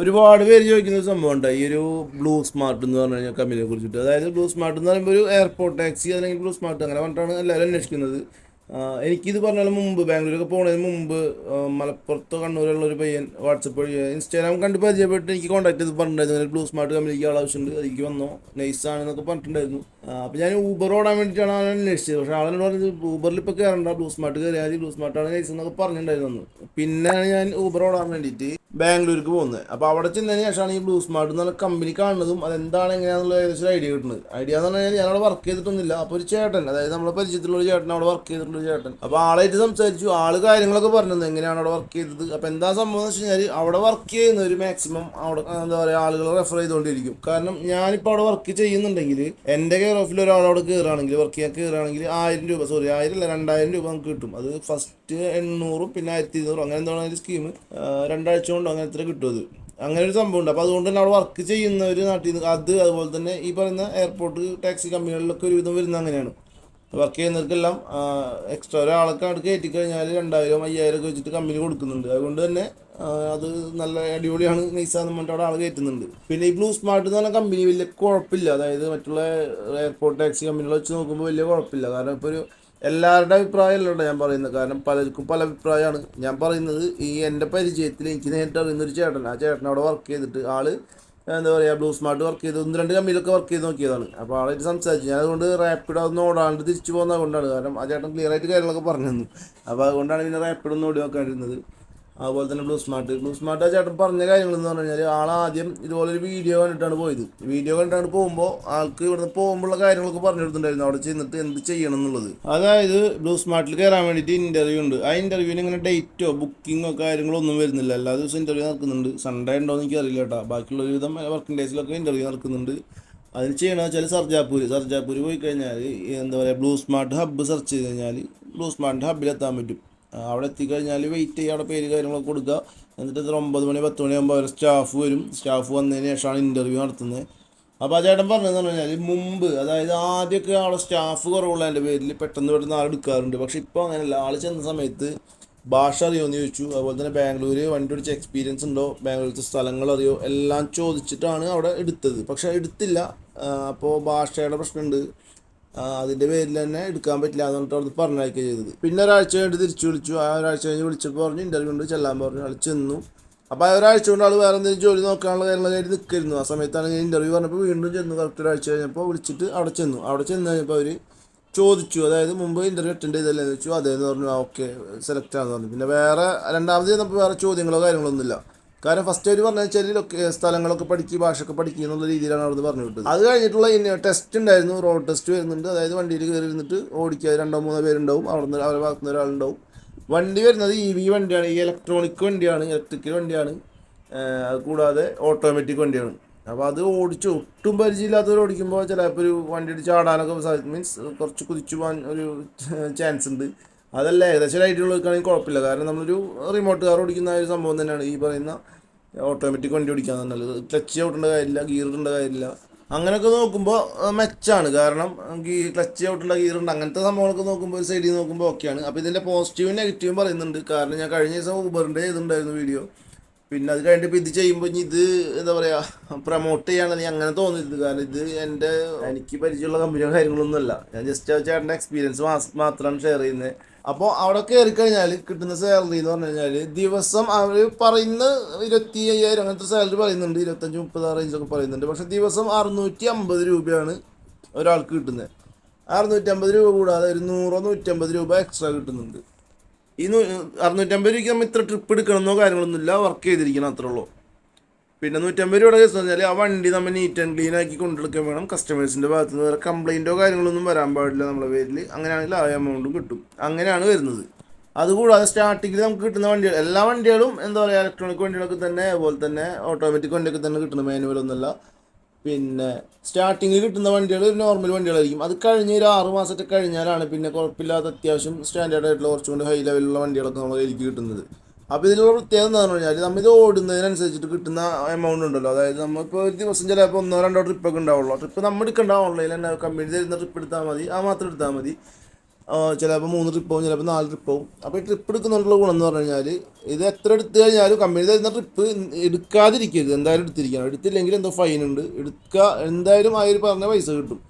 ഒരുപാട് പേര് ചോദിക്കുന്ന ഒരു സംഭവം ഉണ്ട് ഈ ഒരു ബ്ലൂ സ്മാർട്ട് എന്ന് പറഞ്ഞു കഴിഞ്ഞാൽ കമ്പനിയെ കുറിച്ചിട്ട്. അതായത് ബ്ലൂ സ്മാർട്ട് എന്ന് പറയുമ്പോൾ ഒരു എയർപോർട്ട് ടാക്സി അല്ലെങ്കിൽ ബ്ലൂ സ്മാർട്ട് അങ്ങനെ പറഞ്ഞിട്ടാണ് എല്ലാവരും അന്വേഷിക്കുന്നത്. എനിക്കിത് പറഞ്ഞാലും മുമ്പ് ബാംഗ്ലൂരൊക്കെ പോകുന്നതിന് മുമ്പ് മലപ്പുറത്തോ കണ്ണൂരുള്ള ഒരു പയ്യൻ വാട്സപ്പ് വഴി ഇൻസ്റ്റാഗ്രാം കണ്ട് പരിചയപ്പെട്ട് എനിക്ക് കോൺടാക്ട് ചെയ്ത് പറഞ്ഞിട്ടുണ്ടായിരുന്നു. ബ്ലൂ സ്മാർട്ട് കമ്പനിക്ക് ആവശ്യമുണ്ട് അതിലേക്ക് വന്നോ നൈസ് ആണെന്നൊക്കെ പറഞ്ഞിട്ടുണ്ടായിരുന്നു. അപ്പോൾ ഞാൻ ഊബർ ഓടാൻ വേണ്ടിയിട്ടാണ് അവൻ അന്വേഷിച്ചത്. പക്ഷേ ആളെന്നോട് പറഞ്ഞത് ഊബറിൽ ഇപ്പോൾ കയറണ്ട ബ്ലൂ സ്മാർട്ട് കയറിയാൽ ബ്ലൂ സ്മാർട്ടാണ് നൈസ് എന്നൊക്കെ പറഞ്ഞിട്ടുണ്ടായിരുന്നു പിന്നെയാണ് ഞാൻ ഊബർ ഓടാൻ വേണ്ടിയിട്ട് ബാംഗ്ലൂർക്ക് പോകുന്നത്. അപ്പോൾ അവിടെ ചെന്നതിന് ശേഷമാണ് ഈ ബ്ലൂ സ്മാർട്ട് എന്ന് പറഞ്ഞ കമ്പനി കാണുന്നതും അതെന്താണ് എങ്ങനെയാണെന്നുള്ള ഏകദേശം ഐഡിയ കിട്ടുന്നത്. ഐഡിയ എന്ന് പറഞ്ഞു കഴിഞ്ഞാൽ ഞാൻ അവിടെ വർക്ക് ചെയ്തിട്ടൊന്നുമില്ല. അപ്പോൾ ഒരു ചേട്ടൻ അതായത് നമ്മളെ പരിചയത്തിലുള്ള ഒരു ചേട്ടൻ അവിടെ വർക്ക് ചെയ്തിട്ടുള്ള ഒരു ചേട്ടൻ. അപ്പോൾ ആളായിട്ട് സംസാരിച്ചു ആൾ കാര്യങ്ങളൊക്കെ പറഞ്ഞത് എങ്ങനെയാണ് അവിടെ വർക്ക് ചെയ്തത്? അപ്പോൾ എന്താ സംഭവം എന്ന് വെച്ച് കഴിഞ്ഞാൽ അവിടെ വർക്ക് ചെയ്യുന്നവർ മാക്സിമം അവിടെ എന്താ പറയുക ആളുകൾ റെഫർ ചെയ്തുകൊണ്ടിരിക്കും. കാരണം ഞാനിപ്പോൾ അവിടെ വർക്ക് ചെയ്യുന്നുണ്ടെങ്കിൽ എന്റെ കെയർ ഓഫിൽ ഒരാൾ അവിടെ കയറുകയാണെങ്കിൽ വർക്ക് ചെയ്യാൻ കയറുകയാണെങ്കിൽ ആയിരം രൂപ സോറി ആയിരം അല്ല രണ്ടായിരം രൂപ നമുക്ക് കിട്ടും. അത് ഫസ്റ്റ് എണ്ണൂറും പിന്നെ ആയിരത്തി ഇരുന്നൂറും അങ്ങനെ എന്താണ് സ്കീം രണ്ടാഴ്ച കൊണ്ട് അങ്ങനെ എത്ര കിട്ടും അങ്ങനെ ഒരു സംഭവം ഉണ്ട് അപ്പോൾ അതുകൊണ്ട് തന്നെ അവിടെ വർക്ക് ചെയ്യുന്നവർ നാട്ടിൽ നിന്ന് അത് അതുപോലെ തന്നെ ഈ പറയുന്ന എയർപോർട്ട് ടാക്സി കമ്പനികളിലൊക്കെ ഒരുവിധം വരുന്ന അങ്ങനെയാണ്. വർക്ക് ചെയ്യുന്നവർക്കെല്ലാം എക്സ്ട്രാ ഒരാളൊക്കെ അവിടെ കയറ്റി കഴിഞ്ഞാൽ രണ്ടായിരം അയ്യായിരം ഒക്കെ വെച്ചിട്ട് കമ്പനി കൊടുക്കുന്നുണ്ട്. അതുകൊണ്ട് തന്നെ അത് നല്ല അടിപൊളിയാണ് നൈസാന്ന് പറഞ്ഞിട്ട് അവിടെ ആൾ കയറ്റുന്നുണ്ട്. പിന്നെ ഈ ബ്ലൂ സ്മാർട്ട് എന്ന് പറഞ്ഞ കമ്പനി വലിയ കുഴപ്പമില്ല. അതായത് മറ്റുള്ള എയർപോർട്ട് ടാക്സി കമ്പനികൾ വെച്ച് നോക്കുമ്പോൾ വലിയ കുഴപ്പമില്ല. കാരണം ഇപ്പോൾ ഒരു എല്ലാവരുടെ അഭിപ്രായമല്ല കേട്ടോ ഞാൻ പറയുന്നത്. കാരണം പലർക്കും പല അഭിപ്രായമാണ്. ഞാൻ പറയുന്നത് ഈ എന്റെ പരിചയത്തിൽ എനിക്ക് നേരിട്ട് അറിയുന്നൊരു ചേട്ടൻ ആ ചേട്ടൻ വർക്ക് ചെയ്തിട്ട് ആൾ എന്താ പറയുക ബ്ലൂ സ്മാർട്ട് വർക്ക് ചെയ്ത് ഒന്ന് രണ്ട് കമ്പനിയിലൊക്കെ വർക്ക് ചെയ്ത് നോക്കിയതാണ്. അപ്പോൾ ആളായിട്ട് സംസാരിച്ചു. ഞാൻ അതുകൊണ്ട് റാപ്പിഡ് ഒന്ന് ഓടാണ്ട് തിരിച്ചു പോകുന്നത് കൊണ്ടാണ് കാരണം ആ ചേട്ടൻ ക്ലിയർ ആയിട്ട് കാര്യങ്ങളൊക്കെ പറഞ്ഞു തന്നു. അപ്പോൾ അതുകൊണ്ടാണ് പിന്നെ റാപ്പിഡ് ഒന്ന് ഓടി നോക്കാണ്ടിരുന്നത്. അതുപോലെ തന്നെ ബ്ലൂ സ്മാർട്ട് ബ്ലൂ സ്മാർട്ട് ചേട്ടൻ പറഞ്ഞ കാര്യങ്ങൾ എന്ന് പറഞ്ഞു കഴിഞ്ഞാൽ ആൾ ആദ്യം ഇതുപോലെ ഒരു വീഡിയോ കണ്ടിട്ടാണ് പോയത്. വീഡിയോ കണ്ടിട്ടാണ് പോകുമ്പോൾ ആൾക്ക് ഇവിടുന്ന് പോകുമ്പോഴുള്ള കാര്യങ്ങളൊക്കെ പറഞ്ഞു കൊടുത്തിട്ടുണ്ടായിരുന്നു. അവിടെ ചെന്നിട്ട് എന്ത് ചെയ്യണം എന്നുള്ളത്. അതായത് ബ്ലൂ സ്മാർട്ടിൽ കയറാൻ വേണ്ടിയിട്ട് ഇന്റർവ്യൂ ഉണ്ട്. ആ ഇന്റർവ്യൂവിന് ഇങ്ങനെ ഡേറ്റോ ബുക്കിങ്ങോ കാര്യങ്ങളോ ഒന്നും വരുന്നില്ല. എല്ലാ ദിവസവും ഇന്റർവ്യൂ നടക്കുന്നുണ്ട്. സൺഡേ ഉണ്ടോ എന്ന് എനിക്കറിയില്ല കേട്ടോ. ബാക്കിയുള്ള ഒരുവിധം വർക്കിംഗ് ഡേയ്സിലൊക്കെ ഇന്റർവ്യൂ നടക്കുന്നുണ്ട്. അതിന് ചെയ്യണമെന്ന് വെച്ചാൽ സർജാപൂർ സർജാപൂർ പോയി കഴിഞ്ഞാൽ എന്താ പറയുക ബ്ലൂ സ്മാർട്ട് ഹബ്ബ് സെർച്ച് ചെയ്ത് കഴിഞ്ഞാൽ ബ്ലൂ സ്മാർട്ട് ഹബ്ബിലെത്താൻ പറ്റും. അവിടെ എത്തിക്കഴിഞ്ഞാൽ വെയിറ്റ് ചെയ്യുക അവിടെ പേര് കാര്യങ്ങളൊക്കെ കൊടുക്കുക എന്നിട്ട് ഇത്ര ഒമ്പത് മണി പത്ത് മണിയാകുമ്പോൾ അവരെ സ്റ്റാഫ് വരും. സ്റ്റാഫ് വന്നതിന് ശേഷമാണ് ഇന്റർവ്യൂ നടത്തുന്നത്. അപ്പോൾ ആ ചേട്ടൻ പറഞ്ഞതെന്ന് പറഞ്ഞു കഴിഞ്ഞാൽ മുമ്പ് അതായത് ആദ്യമൊക്കെ അവിടെ സ്റ്റാഫ് കുറവുള്ള എന്റെ പേരിൽ പെട്ടെന്ന് പെട്ടെന്ന് ആൾ എടുക്കാറുണ്ട്. പക്ഷേ ഇപ്പോൾ അങ്ങനെയല്ല. ആൾ ചെന്ന സമയത്ത് ഭാഷ അറിയുമോ ചോദിച്ചു. അതുപോലെ തന്നെ ബാംഗ്ലൂർ വണ്ടി ഓടിച്ച എക്സ്പീരിയൻസ് ഉണ്ടോ? ബാംഗ്ലൂരിലത്തെ സ്ഥലങ്ങൾ അറിയോ? എല്ലാം ചോദിച്ചിട്ടാണ് അവിടെ എടുത്തത്. പക്ഷേ എടുത്തില്ല. അപ്പോൾ ഭാഷയുടെ പ്രശ്നമുണ്ട്. ആ, അതിന്റെ പേരിൽ തന്നെ എടുക്കാൻ പറ്റില്ല എന്ന് പറഞ്ഞിട്ട് അവിടെ പറഞ്ഞയക്കുക ചെയ്തത്. പിന്നെ ഒരാഴ്ച കഴിഞ്ഞ് തിരിച്ചു വിളിച്ചു. ആ ഒരാഴ്ച കഴിഞ്ഞ് വിളിച്ചപ്പോൾ പറഞ്ഞു ഇന്റർവ്യൂ ഉണ്ട് ചെല്ലാൻ പറഞ്ഞു. ആൾ ചെന്നു. അപ്പോൾ ആ ഒരാഴ്ച കൊണ്ട് ആൾ വേറെ എന്തെങ്കിലും ജോലി നോക്കാനുള്ള കാര്യങ്ങളായിട്ട് നിൽക്കായിരുന്നു. ആ സമയത്താണ് ഞാൻ ഇന്റർവ്യൂ പറഞ്ഞപ്പോൾ വീണ്ടും ചെന്നു. കറക്റ്റ് ഒരാഴ്ച കഴിഞ്ഞപ്പോൾ വിളിച്ചിട്ട് അവിടെ ചെന്നു. അവിടെ ചെന്ന് കഴിഞ്ഞപ്പോൾ അവർ ചോദിച്ചു. അതായത് മുമ്പ് ഇന്റർവ്യൂ അറ്റൻഡ് ചെയ്തല്ലേ എന്ന് ചോദിച്ചു. അതേന്ന് പറഞ്ഞു ആ ഓക്കെ സെലക്ട് ആണെന്ന് പറഞ്ഞു. പിന്നെ വേറെ രണ്ടാമത് ചെന്നപ്പോൾ വേറെ ചോദ്യങ്ങളോ കാര്യങ്ങളോ ഒന്നുമില്ല. കാരണം ഫസ്റ്റ് അവർ പറഞ്ഞു ലൊക്കെ സ്ഥലങ്ങളൊക്കെ പഠിക്കുക ഭാഷയൊക്കെ പഠിക്കുക എന്നുള്ള രീതിയിലാണ് അവിടെ പറഞ്ഞു വിട്ടത് അത് കഴിഞ്ഞിട്ടുള്ള ഇനി ടെസ്റ്റ് ഉണ്ടായിരുന്നു റോഡ് ടെസ്റ്റ് വരുന്നുണ്ട്. അതായത് വണ്ടിയിൽ കയറി ഇരുന്നിട്ട് ഓടിക്കുക രണ്ടോ മൂന്നോ പേരുണ്ടാവും. അവിടെ നിന്ന് അവരുടെ ഭാഗത്തുനിന്ന് ഒരാളുണ്ടാവും. വണ്ടി വരുന്നത് ഇ വി വണ്ടിയാണ് ഈ ഇലക്ട്രോണിക് വണ്ടിയാണ് ഇലക്ട്രിക്കൽ വണ്ടിയാണ്. അത് കൂടാതെ ഓട്ടോമാറ്റിക് വണ്ടിയാണ്. അപ്പോൾ അത് ഓടിച്ച് ഒട്ടും പരിചയമില്ലാത്തവർ ഓടിക്കുമ്പോൾ ചിലപ്പോൾ ഒരു വണ്ടി ചാടാനൊക്കെ സാധിക്കും. മീൻസ് കുറച്ച് കുതിച്ചു പോകാൻ ഒരു ചാൻസ് ഉണ്ട്. അതല്ല ഏകദേശം ഐഡിയ ഉള്ളവർക്കാണെങ്കിൽ കുഴപ്പമില്ല. കാരണം നമ്മളൊരു റിമോട്ട് കാർ ഓടിക്കുന്ന ഒരു സംഭവം തന്നെയാണ്. ഈ പറയുന്ന ഓട്ടോമാറ്റിക് വണ്ടി ഓടിക്കാൻ നല്ലത് ക്ലച്ച് ഔട്ടേണ്ട കാര്യമില്ല ഗിയർ ഇടേണ്ട കാര്യമില്ല. അങ്ങനെയൊക്കെ നോക്കുമ്പോൾ മെച്ചാണ്. കാരണം ഗീ ക്ലച്ച് ചവിട്ടേണ്ട ഗിയർ ഉണ്ട് അങ്ങനത്തെ സംഭവങ്ങളൊക്കെ നോക്കുമ്പോൾ ഒരു സൈഡിൽ നോക്കുമ്പോൾ ഓക്കെയാണ് അപ്പോൾ ഇതിന്റെ പോസിറ്റീവും നെഗറ്റീവും പറയുന്നുണ്ട്. കാരണം ഞാൻ കഴിഞ്ഞ ദിവസം ഊബറിന്റെ ചെയ്തിട്ടുണ്ടായിരുന്നു വീഡിയോ പിന്നെ അത് കഴിഞ്ഞിട്ട് ഇത് ചെയ്യുമ്പോൾ ഇനി ഇത് എന്താ പറയുക പ്രൊമോട്ട് ചെയ്യാണെന്ന് ഞാൻ അങ്ങനെ തോന്നരുത് കാരണം ഇത് എന്റെ എനിക്ക് പരിചയമുള്ള കമ്പനിയോ കാര്യങ്ങളൊന്നുമല്ല ഞാൻ ജസ്റ്റ് ചേട്ടന്റെ എക്സ്പീരിയൻസ് മാത്രമാണ് ഷെയർ ചെയ്യുന്നത് അപ്പോൾ അവിടെ കയറി കഴിഞ്ഞാൽ കിട്ടുന്ന സാലറി എന്ന് പറഞ്ഞു കഴിഞ്ഞാൽ ദിവസം അവർ പറയുന്ന ഇരുപത്തി അയ്യായിരം അങ്ങനത്തെ സാലറി പറയുന്നുണ്ട്. ഇരുപത്തഞ്ച് മുപ്പത് ആ റേഞ്ചൊക്കെ പറയുന്നുണ്ട്. പക്ഷേ ദിവസം അറുന്നൂറ്റി അമ്പത് രൂപയാണ് ഒരാൾക്ക് കിട്ടുന്നത്. അറുന്നൂറ്റി അമ്പത് രൂപ കൂടാതെ ഒരു നൂറോ നൂറ്റമ്പത് രൂപ എക്സ്ട്രാ കിട്ടുന്നുണ്ട്. ഈ അറുന്നൂറ്റമ്പത് രൂപയ്ക്ക് നമ്മൾ ഇത്ര ട്രിപ്പ് എടുക്കണമെന്നോ കാര്യങ്ങളൊന്നുമില്ല. വർക്ക് ചെയ്തിരിക്കണം അത്രേ ഉള്ളൂ. പിന്നെ നൂറ്റമ്പത് രൂപയുടെ കേസ് പറഞ്ഞാൽ ആ വണ്ടി നമ്മൾ നീറ്റ് ആൻഡ് ക്ലീൻ ആക്കി കൊണ്ടെടുക്കാൻ വേണം. കസ്റ്റമേഴ്സിന്റെ ഭാഗത്ത് നിന്ന് വേറെ കംപ്ലൈന്റോ കാര്യങ്ങളൊന്നും വരാൻ പാടില്ല നമ്മളെ പേരിൽ അങ്ങനെയാണെങ്കിൽ ആ എമൗണ്ടും കിട്ടും. അങ്ങനെയാണ് വരുന്നത്. അതുകൂടാതെ സ്റ്റാർട്ടിങ്ങിൽ നമുക്ക് കിട്ടുന്ന വണ്ടികൾ എല്ലാ വണ്ടികളും എന്താ പറയുക ഇലക്ട്രോണിക് വണ്ടികളൊക്കെ തന്നെ അതുപോലെ തന്നെ ഓട്ടോമാറ്റിക് വണ്ടിയൊക്കെ തന്നെ കിട്ടുന്ന മാനുവൽ ഒന്നുമല്ല പിന്നെ സ്റ്റാർട്ടിങ്ങിൽ കിട്ടുന്ന വണ്ടികൾ നോർമൽ വണ്ടികളായിരിക്കും. അത് കഴിഞ്ഞ് ഒരു ആറ് മാസത്തെ കഴിഞ്ഞാലാണ് പിന്നെ കുഴപ്പമില്ലാത്ത അത്യാവശ്യം സ്റ്റാൻഡേർഡ് ആയിട്ടുള്ള കുറച്ചുകൊണ്ട് ഹൈ ലെവലിലുള്ള വണ്ടികളൊക്കെ നമ്മളെ എനിക്ക് കിട്ടുന്നത്. അപ്പോൾ ഇതിലുള്ള പ്രത്യേകത എന്താണെന്ന് പറഞ്ഞാൽ നമ്മൾ ഇത് ഓടുന്നതിനനുസരിച്ചിട്ട് കിട്ടുന്ന എമൗണ്ട് ഉണ്ടല്ലോ. അതായത് നമ്മളിപ്പോൾ ഒരു ദിവസം ചിലപ്പോൾ ഒന്നോ രണ്ടോ ട്രിപ്പ് ഒക്കെ ഉണ്ടാവുള്ളൂ. ട്രിപ്പ് നമ്മൾ എടുക്കേണ്ട ഓൺലൈനിൽ തന്നെ കമ്പനി തരുന്ന ട്രിപ്പ് എടുത്താൽ മതി. ആ മാത്രം എടുത്താൽ മതി. ചിലപ്പോൾ മൂന്ന് ട്രിപ്പ് പോകും ചിലപ്പോൾ നാല് ട്രിപ്പ് പോകും അപ്പോൾ ഈ ട്രിപ്പ് എടുക്കുന്നതുകൊണ്ടുള്ള ഗുണം എന്ന് പറഞ്ഞു കഴിഞ്ഞാൽ ഇത് എത്ര എടുത്തു കഴിഞ്ഞാലും കമ്പനി തരുന്ന ട്രിപ്പ് എടുക്കാതിരിക്കരുത്. എന്തായാലും എടുത്തിരിക്കണം. എടുത്തില്ലെങ്കിൽ എന്തോ ഫൈൻ ഉണ്ട്. എടുക്കുക എന്തായാലും ആ ഒരു പറഞ്ഞ പൈസ കിട്ടും.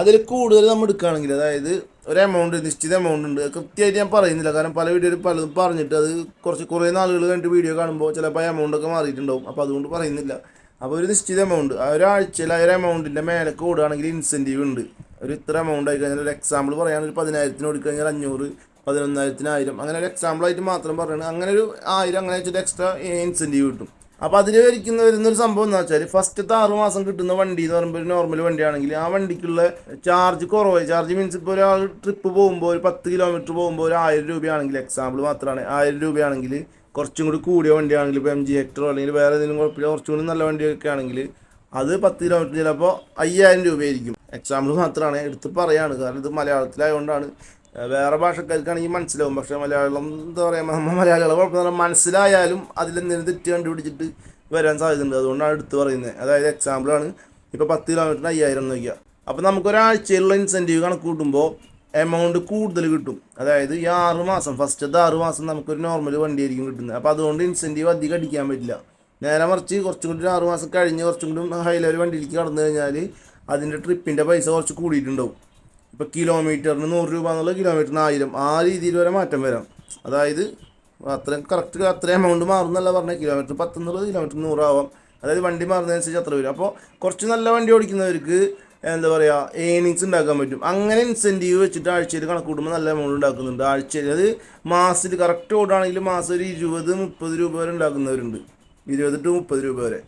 അതിൽ കൂടുതൽ നമ്മൾ എടുക്കുകയാണെങ്കിൽ അതായത് ഒരു എമൗണ്ട് നിശ്ചിത എമൗണ്ട് ഉണ്ട്. കൃത്യമായിട്ട് ഞാൻ പറയുന്നില്ല. കാരണം പല വീഡിയോയിൽ പലതും പറഞ്ഞിട്ട് അത് കുറച്ച് കുറേ നാളുകൾ കണ്ടിട്ട് വീഡിയോ കാണുമ്പോൾ ചിലപ്പോൾ ആ എമൗണ്ട് മാറിയിട്ടുണ്ടാവും. അപ്പോൾ അതുകൊണ്ട് പറയുന്നില്ല. അപ്പോൾ ഒരു നിശ്ചിത എമൗണ്ട് ഒരാഴ്ചയിൽ ആ ഒരു എമൗണ്ടിന്റെ മേലെ കൂടുകയാണെങ്കിൽ ഇൻസെന്റീവ് ഉണ്ട്. ഒരു ഇത്ര എമൗണ്ട് ആയി കഴിഞ്ഞാൽ ഒരു എക്സാമ്പിൾ പറയുകയാണെങ്കിൽ ഒരു പതിനായിരത്തിന് കൊടുക്കഴിഞ്ഞാൽ അഞ്ഞൂറ് പതിനൊന്നായിരത്തിന് ആയിരം. അങ്ങനെ ഒരു എക്സാമ്പിളായിട്ട് മാത്രം പറയുന്നത് അങ്ങനെ ഒരു ആയിരം അങ്ങനെ വെച്ചിട്ട് എക്സ്ട്രാ ഇൻസെന്റീവ് കിട്ടും. അപ്പോൾ അതിൽ വരിക്കുന്ന വരുന്നൊരു സംഭവം എന്ന് വെച്ചാൽ ഫസ്റ്റത്തെ ആറ് മാസം കിട്ടുന്ന വണ്ടി എന്ന് പറയുമ്പോൾ ഒരു നോർമൽ വണ്ടിയാണെങ്കിൽ ആ വണ്ടിക്കുള്ള ചാർജ് കുറവായി. ചാർജ് മീൻസ് ഇപ്പോൾ ഒരാൾ ട്രിപ്പ് പോകുമ്പോൾ ഒരു പത്ത് കിലോമീറ്റർ പോകുമ്പോൾ ഒരു ആയിരം രൂപയാണെങ്കിൽ എക്സാമ്പിൾ മാത്രമാണ്. ആയിരം രൂപയാണെങ്കിൽ കുറച്ചും കൂടി കൂടിയ വണ്ടിയാണെങ്കിൽ ഇപ്പോൾ എം ജി ഹെക്ടറോ അല്ലെങ്കിൽ വേറെ ഏതെങ്കിലും കുഴപ്പമില്ല കുറച്ചും കൂടി നല്ല വണ്ടിയൊക്കെ ആണെങ്കിൽ അത് പത്ത് കിലോമീറ്റർ ചിലപ്പോൾ അയ്യായിരം രൂപയായിരിക്കും. എക്സാമ്പിൾ മാത്രമാണ്. എടുത്ത് പറയാണ്. കാരണം ഇത് മലയാളത്തിലായതുകൊണ്ടാണ് വേറെ ഭാഷക്കാർക്കാണെങ്കിൽ മനസ്സിലാവും. പക്ഷേ മലയാളം എന്താ പറയുക മലയാളികളെ കുഴപ്പമെന്ന് മനസ്സിലായാലും അതിലെന്തെങ്കിലും തെറ്റ് കണ്ടുപിടിച്ചിട്ട് വരാൻ സാധ്യതയുണ്ട്. അതുകൊണ്ടാണ് എടുത്ത് പറയുന്നത് അതായത് എക്സാമ്പിളാണ് ഇപ്പോൾ പത്ത് കിലോമീറ്ററിന് അയ്യായിരം എന്ന് വയ്ക്കുക. അപ്പോൾ നമുക്കൊരാഴ്ചയിലുള്ള ഇൻസെന്റീവ് കണക്ക് കൂട്ടുമ്പോൾ എമൗണ്ട് കൂടുതൽ കിട്ടും. അതായത് ഈ ആറ് മാസം ഫസ്റ്റത്തെ ആറ് മാസം നമുക്കൊരു നോർമൽ വണ്ടി ആയിരിക്കും കിട്ടുന്നത്. അപ്പോൾ അതുകൊണ്ട് ഇൻസെന്റീവ് അധികം അടിക്കാൻ പറ്റില്ല. നേരെ മറിച്ച് കുറച്ചും കൂടി ആറ് മാസം കഴിഞ്ഞ് കുറച്ചും കൂടി ഹൈ ലെവൽ വണ്ടിയിലേക്ക് കടന്നു കഴിഞ്ഞാൽ അതിന്റെ ട്രിപ്പിന്റെ പൈസ കുറച്ച് കൂടിയിട്ടുണ്ടാവും. ഇപ്പോൾ കിലോമീറ്ററിന് നൂറ് രൂപ എന്നുള്ള കിലോമീറ്ററിന് ആയിരം ആ രീതിയിൽ വരെ മാറ്റം വരാം. അതായത് അത്രയും കറക്റ്റ് അത്രയും എമൗണ്ട് മാറുന്നല്ല പറഞ്ഞാൽ കിലോമീറ്റർ പത്ത് എന്നുള്ളത് കിലോമീറ്റർ നൂറാവാം അതായത് വണ്ടി മാറുന്നതനുസരിച്ച് അത്ര വരും. അപ്പോൾ കുറച്ച് നല്ല വണ്ടി ഓടിക്കുന്നവർക്ക് എന്താ പറയുക ഏണിങ്സ് ഉണ്ടാക്കാൻ പറ്റും. അങ്ങനെ ഇൻസെന്റീവ് വെച്ചിട്ട് ആഴ്ചയിൽ കണക്ക് കൂട്ടുമ്പോൾ നല്ല എമൗണ്ട് ഉണ്ടാക്കുന്നുണ്ട്. ആഴ്ചയിൽ അത് മാസത്തിൽ കറക്റ്റ് ഓടാണെങ്കിൽ മാസം ഒരു ഇരുപത് മുപ്പത് രൂപ വരെ ഉണ്ടാക്കുന്നവരുണ്ട്. ഇരുപത് ടു മുപ്പത് രൂപ വരെ.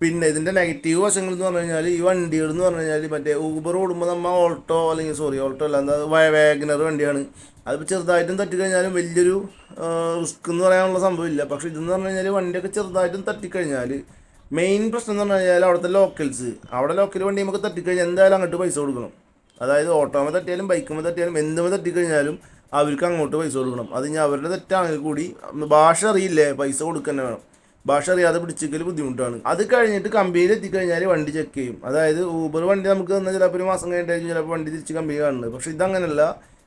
പിന്നെ ഇതിന്റെ നെഗറ്റീവ് വശങ്ങൾ എന്ന് പറഞ്ഞു കഴിഞ്ഞാൽ ഈ വണ്ടികൾ എന്ന് പറഞ്ഞു കഴിഞ്ഞാൽ മറ്റേ ഊബർ ഓടുമ്പോൾ നമ്മൾ ഓൾട്ടോ അല്ലെങ്കിൽ സോറി ഓൾട്ടോ അല്ല എന്താ വേഗനർ വണ്ടിയാണ്. അതിപ്പോൾ ചെറുതായിട്ടും തട്ടിക്കഴിഞ്ഞാലും വലിയൊരു റിസ്ക് എന്ന് പറയാനുള്ള സംഭവമില്ല. പക്ഷേ ഇതെന്ന് പറഞ്ഞു കഴിഞ്ഞാൽ വണ്ടിയൊക്കെ ചെറുതായിട്ടും തട്ടിക്കഴിഞ്ഞാൽ മെയിൻ പ്രശ്നം എന്ന് പറഞ്ഞു കഴിഞ്ഞാൽ അവിടുത്തെ ലോക്കൽസ് അവിടെ ലോക്കൽ വണ്ടി നമുക്ക് തട്ടിക്കഴിഞ്ഞാൽ എന്തായാലും അങ്ങോട്ട് പൈസ കൊടുക്കണം. അതായത് ഓട്ടോമേ തട്ടിയാലും ബൈക്കുമേ തട്ടിയാലും എന്തുമേ തട്ടിക്കഴിഞ്ഞാലും അവർക്ക് അങ്ങോട്ട് പൈസ കൊടുക്കണം. അത് ഇനി അവരുടെ തെറ്റാണെങ്കിൽ കൂടി ഭാഷ അറിയില്ലേ പൈസ കൊടുക്കുക തന്നെ വേണം. ഭാഷ അറിയാതെ പിടിച്ചെങ്കിൽ ബുദ്ധിമുട്ടാണ്. അത് കഴിഞ്ഞിട്ട് കമ്പനിയിൽ എത്തിക്കഴിഞ്ഞാൽ വണ്ടി ചെക്ക് ചെയ്യും. അതായത് ഊബർ വണ്ടി നമുക്ക് തന്നാൽ ചിലപ്പോൾ ഒരു മാസം കഴിഞ്ഞിട്ടായിരിക്കും ചിലപ്പോൾ വണ്ടി തിരിച്ച് കമ്പനി കാണുന്നത്. പക്ഷേ ഇതങ്ങനല്ല.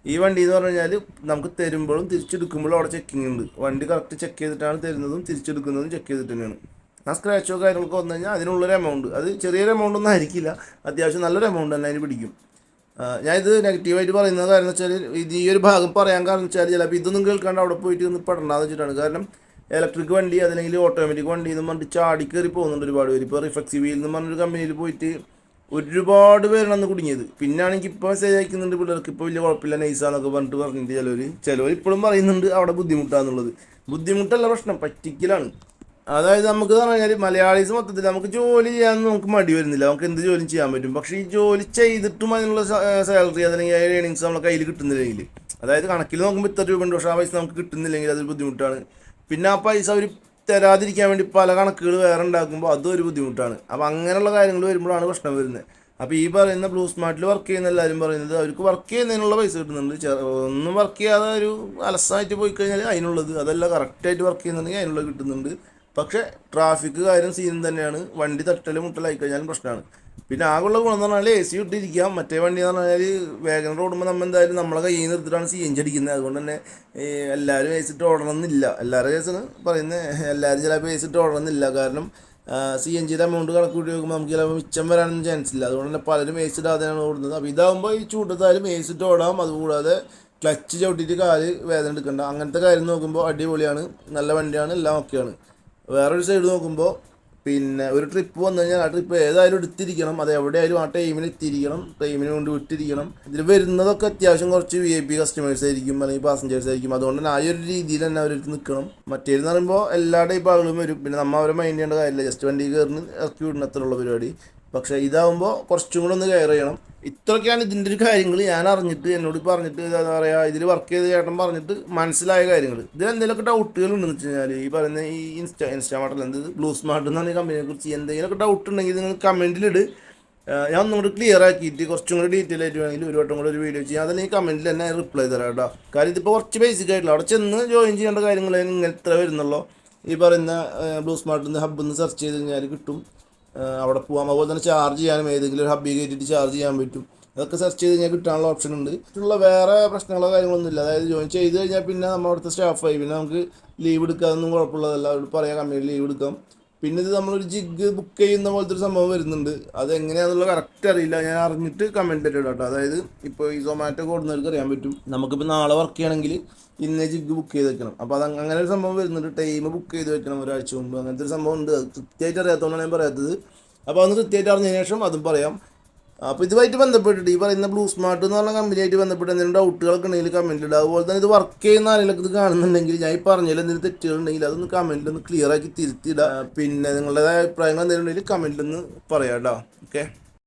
ഈ വണ്ടി എന്ന് പറഞ്ഞു കഴിഞ്ഞാൽ നമുക്ക് തരുമ്പോഴും തിരിച്ചെടുക്കുമ്പോഴും അവിടെ ചെക്കിംഗ് ഉണ്ട്. വണ്ടി കറക്റ്റ് ചെക്ക് ചെയ്തിട്ടാണ് തരുന്നതും തിരിച്ചെടുക്കുന്നതും ചെക്ക് ചെയ്തിട്ട് തന്നെയാണ്. ആ സ്ക്രാച്ചോ കാര്യങ്ങളൊക്കെ വന്നു കഴിഞ്ഞാൽ അതിനുള്ളൊരു എമൗണ്ട് അത് ചെറിയൊരു എമൗണ്ട് ഒന്നും ആയിരിക്കില്ല. അത്യാവശ്യം നല്ലൊരു എമൗണ്ട് തന്നെ അതിന് പിടിക്കും. ഞാൻ ഇത് നെഗറ്റീവായിട്ട് പറയുന്നത് കാരണം വെച്ചാൽ ഇത് ഈ ഒരു ഭാഗം പറയാൻ കാരണം വെച്ചാൽ ചിലപ്പോൾ ഇതൊന്നും കേൾക്കാണ്ട് അവിടെ പോയിട്ട് ഒന്ന് പെടണമെന്ന് വെച്ചിട്ടാണ്. കാരണം ഇലക്ട്രിക് വണ്ടി അതല്ലെങ്കിൽ ഓട്ടോമാറ്റിക് വണ്ടി എന്ന് പറഞ്ഞിട്ട് ചാടി കയറി പോകുന്നുണ്ട് ഒരുപാട് പേര്. ഇപ്പോൾ റിഫ്ലക്സീവിൽ എന്ന് പറഞ്ഞൊരു കമ്പനിയിൽ പോയിട്ട് ഒരുപാട് പേരാണ് കുടുങ്ങിയത്. പിന്നാണെങ്കിൽ ഇപ്പോൾ മെസ്സേജ് അയക്കുന്നുണ്ട് പിള്ളേർക്ക്. ഇപ്പോൾ വലിയ കുഴപ്പമില്ല നൈസാന്നൊക്കെ പറഞ്ഞിട്ട് പറഞ്ഞിട്ട് ചിലവർ ചിലവർ ഇപ്പോഴും പറയുന്നുണ്ട് അവിടെ ബുദ്ധിമുട്ടാന്നുള്ളത്. ബുദ്ധിമുട്ടല്ല പ്രശ്നം പറ്റിക്കലാണ്. അതായത് നമുക്ക് പറഞ്ഞു കഴിഞ്ഞാൽ മലയാളീസ് മൊത്തത്തിൽ നമുക്ക് ജോലി ചെയ്യാൻ നമുക്ക് മടി വരുന്നില്ല. നമുക്ക് എന്ത് ജോലിയും ചെയ്യാൻ പറ്റും. പക്ഷേ ഈ ജോലി ചെയ്തിട്ടും അതിനുള്ള സാലറി അതല്ലെങ്കിൽ ഏണിങ്സ് നമ്മളെ കയ്യിൽ കിട്ടുന്നില്ലെങ്കിൽ അതായത് കണക്കിൽ നോക്കുമ്പോൾ ഇത്ര രൂപ ഉണ്ട് പക്ഷേ ആ പൈസ നമുക്ക് കിട്ടുന്നില്ലെങ്കിൽ അതൊരു ബുദ്ധിമുട്ടാണ്. പിന്നെ ആ പൈസ അവർ തരാതിരിക്കാൻ വേണ്ടി പല കണക്കുകൾ വേറെ ഉണ്ടാക്കുമ്പോൾ അതും ഒരു ബുദ്ധിമുട്ടാണ്. അപ്പോൾ അങ്ങനെയുള്ള കാര്യങ്ങൾ വരുമ്പോഴാണ് പ്രശ്നം വരുന്നത്. അപ്പോൾ ഈ പറയുന്ന ബ്ലൂ സ്മാർട്ടിൽ വർക്ക് ചെയ്യുന്ന എല്ലാവരും പറയുന്നത് അവർക്ക് വർക്ക് ചെയ്യുന്നതിനുള്ള പൈസ കിട്ടുന്നുണ്ട്. ഒന്നും വർക്ക് ചെയ്യാതെ ഒരു അലസായിട്ട് പോയി കഴിഞ്ഞാൽ അതിനുള്ളത്. അതല്ല കറക്റ്റായിട്ട് വർക്ക് ചെയ്യുന്നുണ്ടെങ്കിൽ അതിനുള്ളത് കിട്ടുന്നുണ്ട്. പക്ഷേ ട്രാഫിക് കാര്യം സീൻ തന്നെയാണ്. വണ്ടി തട്ടൽ മുട്ടലായി കഴിഞ്ഞാലും പ്രശ്നമാണ്. പിന്നെ ആകുള്ള ഗുണം എന്ന് പറഞ്ഞാൽ എ സി ഇട്ടിരിക്കാം മറ്റേ വണ്ടി എന്ന് പറഞ്ഞാൽ വേഗം ഓടുമ്പോൾ നമ്മൾ എന്തായാലും നമ്മളെ കയ്യിൽ നിന്ന് എടുത്തിട്ടാണ് സി എൻ ജി അടിക്കുന്നത്. അതുകൊണ്ട് തന്നെ എല്ലാവരും എ സി ഇട്ട് ഓടണമെന്നില്ല. എല്ലാവരുടെ കേസാണ് പറയുന്നത് എല്ലാവരും ചിലപ്പോൾ എ സി ഇട്ട് ഓടണമെന്നില്ല. കാരണം സി എൻ ജിയുടെ എമൗണ്ട് കണക്ക് കൂട്ടി നോക്കുമ്പോൾ നമുക്ക് ചിലപ്പോൾ മിച്ചം വരാനൊന്നും ചാൻസ് ഇല്ല. അതുകൊണ്ട് തന്നെ പലരും എ സി ഇടാതെയാണ് ഓടുന്നത്. അപ്പോൾ ഇതാകുമ്പോൾ ഈ ചൂട്ടത്തായാലും എ സി ഇട്ട് ഓടാം. അതുകൂടാതെ ക്ലച്ച് ചവിട്ടിയിട്ട് കാൽ വേദന എടുക്കണ്ട. അങ്ങനത്തെ കാര്യം നോക്കുമ്പോൾ അടിപൊളിയാണ്. നല്ല വണ്ടിയാണ്. എല്ലാം ഓക്കെയാണ് വേറൊരു സൈഡ് നോക്കുമ്പോൾ പിന്നെ ഒരു ട്രിപ്പ് വന്നു കഴിഞ്ഞാൽ ആ ട്രിപ്പ് ഏതായാലും എടുത്തിരിക്കണം. അത് എവിടെയായാലും ആ ടൈമിൽ എത്തിയിരിക്കണം. ടൈമിന് കൊണ്ട് വിട്ടിരിക്കണം. ഇതിൽ വരുന്നതൊക്കെ അത്യാവശ്യം കുറച്ച് വി ഐ പി കസ്റ്റമേഴ്സ് ആയിരിക്കും അല്ലെങ്കിൽ പാസഞ്ചേഴ്സ് ആയിരിക്കും. അതുകൊണ്ട് തന്നെ ആ ഒരു രീതിയിൽ തന്നെ അവർക്ക് നിൽക്കണം. മറ്റേന്ന് പറയുമ്പോൾ എല്ലാ ടൈപ്പ് ആളുകളും വരും. പിന്നെ നമ്മൾ അവരെ മൈൻഡ് ചെയ്യേണ്ട കാര്യമില്ല. ജസ്റ്റ് വണ്ടി കയറുന്ന ഇറക്കി വിടുന്ന പരിപാടി. പക്ഷേ ഇതാവുമ്പോൾ കുറച്ചും കൂടെ ഒന്ന് കെയർ ചെയ്യണം. ഇത്രയൊക്കെയാണ് ഇതിന്റെ ഒരു കാര്യങ്ങൾ ഞാൻ അറിഞ്ഞിട്ട് എന്നോട് പറഞ്ഞിട്ട് എന്താ പറയുക ഇതിൽ വർക്ക് ചെയ്ത് ചേട്ടൻ പറഞ്ഞിട്ട് മനസ്സിലായ കാര്യങ്ങൾ ഇതിൽ എന്തെങ്കിലുമൊക്കെ ഡൗട്ടുകൾ ഉണ്ടെന്ന് വെച്ച് കഴിഞ്ഞാൽ ഈ പറയുന്ന ഈ ഇൻസ്റ്റാ ഇൻസ്റ്റാമാർട്ടിൽ എന്ത് ബ്ലൂ സ്മാർട്ട് എന്ന് പറഞ്ഞ കമ്പനിയെ കുറിച്ച് എന്തെങ്കിലുമൊക്കെ ഡൗട്ട് ഉണ്ടെങ്കിൽ നിങ്ങൾ കമന്റിലിട് ഞാൻ ഒന്നുകൂടി ക്ലിയർ ആക്കിയിട്ട് കുറച്ചും കൂടി ഡീറ്റെയിൽ ആയിട്ട് വേണമെങ്കിൽ ഒരു വട്ടം കൂടി ഒരു വീഡിയോ ചെയ്യാം. അതിൽ ഈ കമന്റിൽ തന്നെ റിപ്ലൈ തരാം കേട്ടോ. കാര്യം ഇതിപ്പോൾ കുറച്ച് ബേസിക് ആയിട്ടുള്ള അവിടെ ചെന്ന് ജോയിൻ ചെയ്യേണ്ട കാര്യങ്ങൾ ഇങ്ങനത്തെ വരുന്നുള്ളൂ. ഈ പറയുന്ന ബ്ലൂ സ്മാർട്ടിൽ നിന്ന് ഹബ്ബിൽ നിന്ന് സെർച്ച് ചെയ്ത് കഴിഞ്ഞാൽ കിട്ടും. അവിടെ പോകാം അതുപോലെ തന്നെ ചാർജ് ചെയ്യാനും ഏതെങ്കിലും ഒരു ഹബ്ബിൽ കയറ്റിയിട്ട് ചാർജ് ചെയ്യാൻ പറ്റും. അതൊക്കെ സെർച്ച് ചെയ്ത് കഴിഞ്ഞാൽ കിട്ടാനുള്ള ഓപ്ഷൻ ഉണ്ട്. മറ്റുള്ള വേറെ പ്രശ്നങ്ങളോ കാര്യങ്ങളൊന്നും ഇല്ല. അതായത് ജോയിൻ ചെയ്ത് കഴിഞ്ഞാൽ പിന്നെ നമ്മുടെ അടുത്ത സ്റ്റാഫായി പിന്നെ നമുക്ക് ലീവ് എടുക്കാതൊന്നും കുഴപ്പമുള്ളതല്ല അവർ പറയാം കമ്പനിയിൽ ലീവ് എടുക്കാം. പിന്നെ ഇത് നമ്മളൊരു ജിഗ് ബുക്ക് ചെയ്യുന്ന പോലത്തെ ഒരു സംഭവം വരുന്നുണ്ട്. അത് എങ്ങനെയാണെന്നുള്ള കറക്റ്റ് അറിയില്ല. ഞാൻ അറിഞ്ഞിട്ട് കമന്റ് ഇടാം കേട്ടോ. അതായത് ഇപ്പോൾ ഈ സൊമാറ്റോ കൊടുന്നവർക്ക് അറിയാൻ പറ്റും. നമുക്കിപ്പോൾ നാളെ വർക്ക് ചെയ്യണമെങ്കിൽ ഇന്നേ ജിഗ് ബുക്ക് ചെയ്ത് വെക്കണം. അപ്പോൾ അത് അങ്ങനെ ഒരു സംഭവം വരുന്നുണ്ട്. ടൈം ബുക്ക് ചെയ്ത് വെക്കണം ഒരാഴ്ച മുമ്പ്. അങ്ങനത്തെ ഒരു സംഭവം ഉണ്ട്. അത് കൃത്യമായിട്ട് അറിയാത്തതുകൊണ്ടാണ് ഞാൻ പറയാത്തത്. അപ്പോൾ അതൊന്ന് കൃത്യമായിട്ട് അറിഞ്ഞതിന് ശേഷം അതും പറയാം. അപ്പോൾ ഇതുമായിട്ട് ബന്ധപ്പെട്ടിട്ട് ഈ പറയുന്ന ബ്ലൂ സ്മാർട്ട് എന്ന് പറഞ്ഞ കമ്പനിയായിട്ട് ബന്ധപ്പെട്ട് എന്തെങ്കിലും ഡൗട്ടുകളൊക്കെ ഉണ്ടെങ്കിൽ കമന്റ് ഇടുക. അതുപോലെ തന്നെ ഇത് വർക്ക് ചെയ്യുന്ന ആരെങ്കിലും ഇത് കാണുന്നുണ്ടെങ്കിൽ ഞാൻ ഈ പറഞ്ഞതിൽ എന്തെങ്കിലും തെറ്റുകളുണ്ടെങ്കിൽ അതൊന്ന് കമന്റിൽ ഒന്ന് ക്ലിയർ ആക്കി തിരുത്തിയിടുക. പിന്നെ നിങ്ങളുടേതായ അഭിപ്രായങ്ങൾ എന്തെങ്കിലും ഉണ്ടെങ്കിൽ കമന്റിൽ ഒന്ന് പറയാം കേട്ടോ ഓക്കെ